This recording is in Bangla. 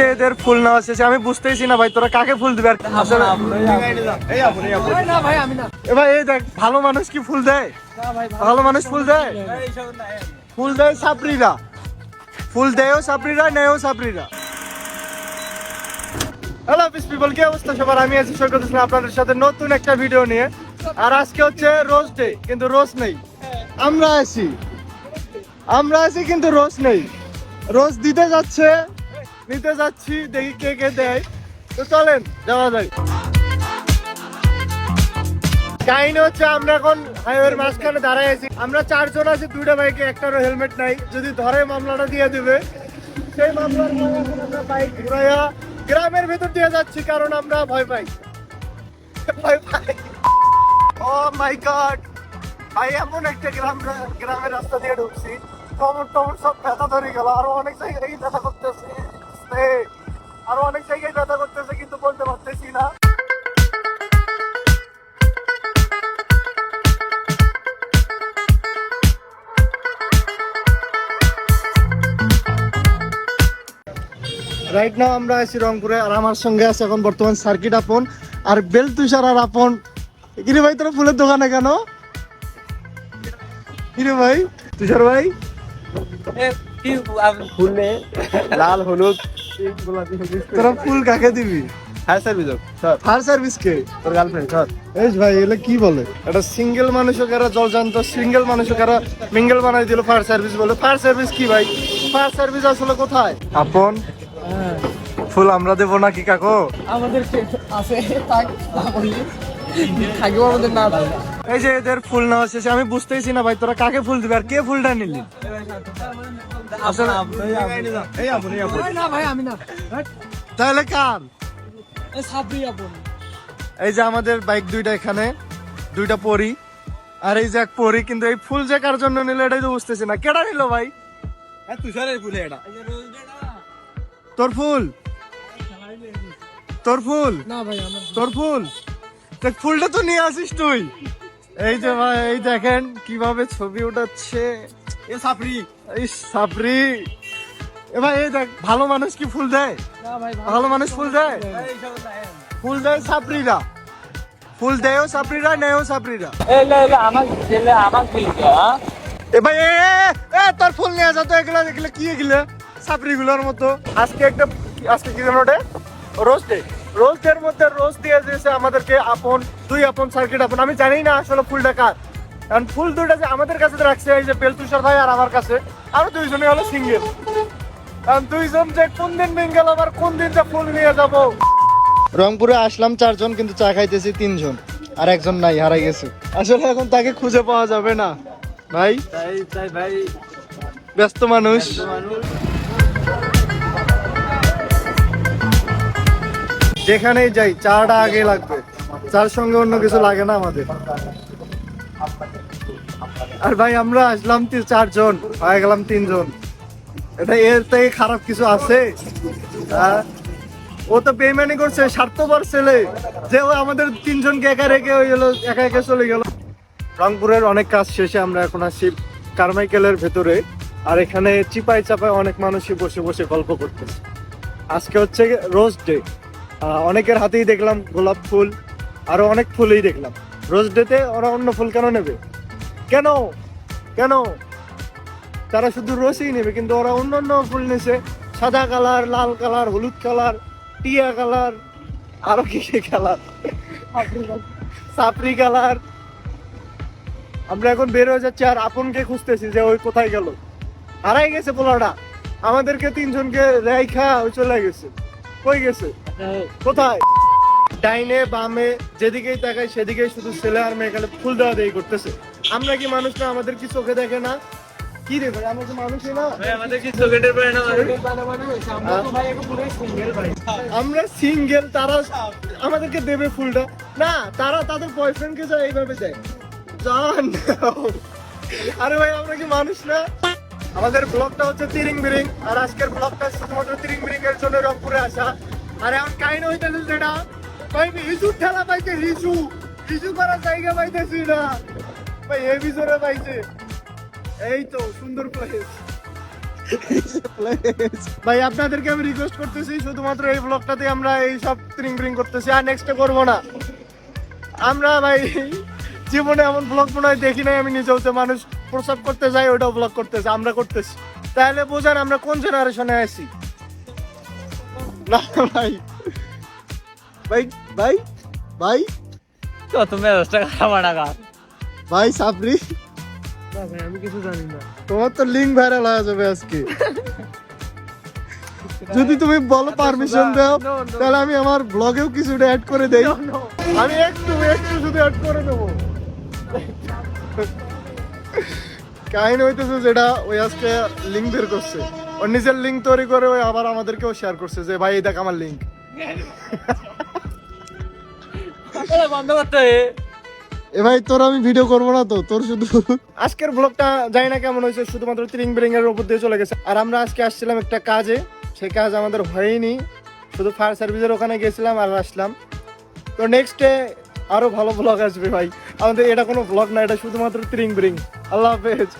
যে এদের ফুল নেওয়া শেষে আমি বুঝতেইছি না ভাই তোরা কাকে ফুল দিবে আর ভাই এই দেখ ভালো মানুষ কি ফুল দেয়? ভালো মানুষ ফুল দেয়? ফুল দেয় সাপড়িরা। ফুল দেয়ও সাপড়িরা নেয়ও সাপড়িরা। হ্যালো পিস পিপল কি অবস্থা সবার? আমি আছি সৈকত ইসলাম আপনাদের সাথে নতুন একটা ভিডিও নিয়ে। আর আজকে হচ্ছে রোজ ডে কিন্তু রোজ নেই। আমরা আছি। আমরা আছি কিন্তু রোজ নেই। রোজ দিতে যাচ্ছে নিতে যাচ্ছি, দেখি কে কে দেয়। তো চলেন, যাওয়া যায় কাহিনী হচ্ছে আমরা এখন হাইওয়ের মাঝখানে দাঁড়ায় আছি। আমরা চারজন আছি, দুইটা বাইকে, একটারও হেলমেট নাই। যদি ধরে, মামলাটা দিয়ে দিবে। সেই মামলার আমরা বাইক ঘুরাইয়া গ্রামের ভেতর দিয়ে যাচ্ছি, কারণ আমরা ভয় পাই। ভয় পাই। ও মাই গড! ভাই, এমন একটা গ্রাম, গ্রামের রাস্তা দিয়ে ঢুকছি। টমর টমর সব ব্যথা ধরে গেল। আরও অনেক জায়গায় ব্যথা করতেছে। এ, আরও অনেক জায়গায় ব্যথা করতেছে কিন্তু বলতে পারতেছি না। রাইট নাও আমরা আছি রংপুরে আর আমার সঙ্গে আছে এখন বর্তমান সার্কিট আপন আর বেল তুষার আর আপন। কিরে ভাই তোরা ফুলের দোকানে কেন? কিরে ভাই? তুষার ভাই? ফুলে লাল হলুদ। তোরা ফুল কাকে দিবি? হাই সার্ভিস স্যার ফায়ার সার্ভিস কে? তোর গার্লফ্রেন্ড স্যার এস ভাই এগুলো কি বলে? এটা সিঙ্গেল মানুষও কারা জলজান্ত সিঙ্গেল মানুষও কারা মিঙ্গেল বানাই দিল ফায়ার সার্ভিস বলে। ফায়ার সার্ভিস কি ভাই? ফায়ার সার্ভিস আসলে কোথায়? আপন? ফুল আমরা দেবো নাকি কাকো? আমাদের আছে থাক না আমাদের না এই যে এদের ফুল নেওয়া শেষে আমি বুঝতেইছি না ভাই তোরা কাকে ফুল দিবি আর কে ফুলটা নিলি? তাহলে কার? এই যে আমাদের বাইক দুইটা এখানে দুইটা পরি। আর এই যে এক পরি কিন্তু এই ফুল যে কার জন্য নিল এটাই তো বুঝতেছি না। কেডা নিল ভাই? তুষারের ফুলে এটা তোর ফুল? তোর ফুল? না ভাই তোর ফুল? ফুলটা তো নিয়ে আসিস তুই। এই যে ভাই এই দেখেন কীভাবে ছবি উঠাচ্ছে। এ সাপড়ি। এই সাপরি এ ভাই এই দেখ ভালো মানুষ কি ফুল দেয়? না ভাই ভালো মানুষ ফুল দেয়? ফুল দেয়। সাপরিরা ফুল দেয়ও সাপরিরা নেয়ও সাপরিরা আমার ছেলে আমার ফিলকে এ ভাই এ, এ, এ, তোর ফুল নিয়ে যা তো এগুলো এগুলো কি এগুলো? সাপরি গুলোর মতো। আজকে একটা আজকে কি জানো রোজ ডে রোজ ডে এর মধ্যে রোজ দিয়ে দিয়েছে আমাদেরকে আপন দুই আপন সার্কিট আপন। আমি জানি না আসলে ফুলটা কার। কারণ ফুল দুইটা যে আমাদের কাছে তো রাখছে এই যে বেলতুষার ভাই আর আমার কাছে আরও দুইজনে হলো সিঙ্গেল কারণ দুইজন যে কোন দিন মিঙ্গেল আবার কোন দিন যে ফুল নিয়ে যাব। রংপুরে আসলাম চারজন কিন্তু চা খাইতেছি তিনজন আর একজন নাই হারাই গেছে। আসলে এখন তাকে খুঁজে পাওয়া যাবে না। ভাই? তাই তাই ভাই। ব্যস্ত মানুষ। যেখানেই যাই চাটা আগে লাগবে। চার সঙ্গে অন্য কিছু লাগে না আমাদের। আর ভাই আমরা আসলাম চারজন হয়ে গেলাম তিনজন। এটা এর থেকে খারাপ কিছু আছে? আহ, ও তো বেমানি করছে স্বার্থপর ছেলে। যে ও আমাদের তিনজনকে একা রেখে ওই হলো একা একা চলে গেল। রংপুরের অনেক কাজ শেষে আমরা এখন আসি কারমাইকেলের ভেতরে। আর এখানে চিপাই চাপায় অনেক মানুষই বসে বসে গল্প করতেছে। আজকে হচ্ছে রোজ ডে। অনেকের হাতেই দেখলাম গোলাপ ফুল। আরও অনেক ফুলই দেখলাম। রোজ ডেতে ওরা অন্য ফুল কেন নেবে? কেন? কেন? তারা শুধু রোজই নেবে কিন্তু ওরা অন্য অন্য ফুল নেছে সাদা কালার লাল কালার হলুদ কালার টিয়া কালার আরও কি কি কালার? সাপরি কালার। আমরা এখন বের হয়ে যাচ্ছি আর আপনকে খুঁজতেছি যে ওই কোথায় গেল। হারাই গেছে পোলাটা। আমাদেরকে তিনজনকে রেখা ওই চলে গেছে। কই গেছে? কোথায়? ডাইনে বামে যেদিকেই তাকাই সেদিকেই শুধু ছেলে আর মেয়ে খালি ফুল দেওয়া দেই করতেছে। আমরা কি মানুষ না আমাদের কি চোখে দেখে না? কি রে ভাই আমরা কি মানুষই না। আমাদের কি চকেটের পরে না? আমরা সিঙ্গেল তারা আমাদেরকে দেবে ফুলটা। না তারা তাদের বয়ফ্রেন্ডকে যা এইভাবে দেয়। জান আরে ভাই আমরা কি মানুষ না? আমাদের ব্লগটা হচ্ছে তিরিং বিরিং আর আজকের ব্লগটা শুধুমাত্র তিরিং বিরিং এর জন্য রংপুরে আসা। আর এখন কাহিনী হইতেছে যেটা ভাই হিজু ঠেলা পাইছে, হিজু। হিজু করার জায়গা পাইতেছি না। ভাই, এ ভিতরে পাইছে। এই তো, সুন্দর প্লেস ভাই, আপনাদেরকে আমি রিকোয়েস্ট করতেছি, শুধুমাত্র এই ব্লগটাতে আমরা এই সব ট্রিং ব্রিং করতেছি, আর নেক্সটে করব না। আমরা, ভাই, জীবনে এমন ব্লগ মনে দেখি নাই, আমি নিজেও যে মানুষ প্রসাব করতে যাই, ওটাও ব্লগ করতেছে, আমরা করতেছি। তাহলে বোঝান আমরা কোন জেনারেশনে আছি? না, ভাই। ভাই ভাই ভাই। তো তুমি দশটা খারাপ টাকা? ভাই সাবরি। না ভাই আমি কিছু জানি না। তোমার তো লিঙ্ক ভাইরাল হয়ে যাবে আজকে। যদি তুমি বলো পারমিশন দাও no, no. তাহলে আমি আমার ব্লগেও কিছুটা অ্যাড করে দেই। আমি একটু একটু শুধু অ্যাড করে দেবো। কাহিনী হইতেছে যেটা ওই আজকে লিঙ্ক বের করছে। ওর নিজের লিঙ্ক তৈরি করে ওই আবার আমাদেরকেও শেয়ার করছে যে ভাই এই দেখ আমার লিঙ্ক এ ভাই তোর আমি ভিডিও করব না তো তোর শুধু। আজকের ব্লগটা জানি না কেমন হয়েছে শুধুমাত্র ত্রিং বিরিং এর উপর দিয়ে চলে গেছে। আর আমরা আজকে আসছিলাম একটা কাজে সেই কাজ আমাদের হয়নি। শুধু ফায়ার সার্ভিসের ওখানে গেছিলাম আর আসলাম। তো নেক্সট ডে আরও ভালো ব্লগ আসবে ভাই। আমাদের এটা কোনো ব্লগ না এটা শুধুমাত্র ত্রিং বিরিং আল্লাহ হাফেজ।